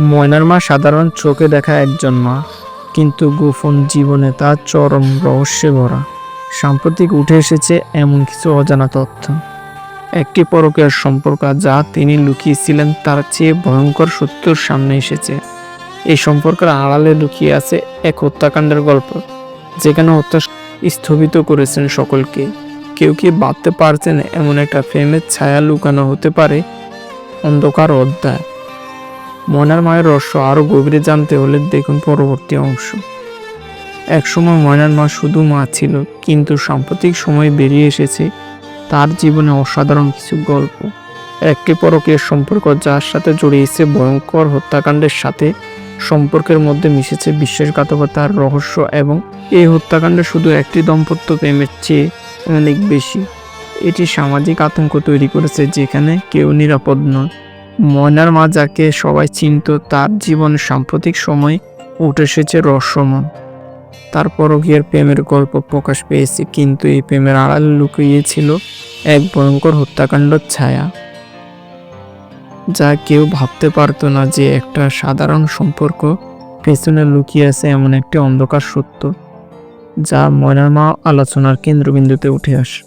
ময়নার মা সাধারণ চোখে দেখা একজন মা, কিন্তু গোপন জীবনে তার চরম রহস্যে ভরা। সাম্প্রতিক উঠে এসেছে এমন কিছু অজানা তথ্য। একটি পরকীয়ার সম্পর্ক, যা তিনি লুকিয়েছিলেন, তার চেয়ে ভয়ঙ্কর সত্যর সামনে এসেছে। এই সম্পর্কের আড়ালে লুকিয়ে আছে এক হত্যাকাণ্ডের গল্প, যেখানে হত্যা স্থগিত করেছেন সকলকে। কেউ কি ভাবতে পারছেন এমন একটা প্রেমের ছায়া লুকানো হতে পারে? অন্ধকার অধ্যায়। ময়নার মায়ের রহস্য আরও গভীরে জানতে হলে দেখুন পরবর্তী অংশ। একসময় ময়নার মা শুধু মা ছিল, কিন্তু সাম্প্রতিক সময়ে বেরিয়ে এসেছে তার জীবনে অসাধারণ কিছু গল্প। একটি পরকীয় সম্পর্ক যার সাথে জড়িয়েছে ভয়ঙ্কর হত্যাকাণ্ডের সাথে সম্পর্কের মধ্যে মিশেছে বিশ্বাসঘাতকতার রহস্য এবং এই হত্যাকাণ্ড শুধু একটি দম্পত্য প্রেমের চেয়ে অনেক বেশি। এটি সামাজিক আতঙ্ক তৈরি করেছে যেখানে কেউ নিরাপদ নয়। ময়নার মা যাকে সবাই চিনত, তার জীবনে সাম্প্রতিক সময় উঠে এসেছে রহস্যময়। তার পরকীয়ার প্রেমের গল্প প্রকাশ পেয়েছে, কিন্তু এই প্রেমের আড়ালে লুকিয়েছিল এক ভয়ঙ্কর হত্যাকাণ্ডর ছায়া। যা কেউ ভাবতে পারতো না যে একটা সাধারণ সম্পর্ক পেছনে লুকিয়ে আছে এমন একটি অন্ধকার সত্য, যা ময়নার মা আলোচনার কেন্দ্রবিন্দুতে উঠে আসে।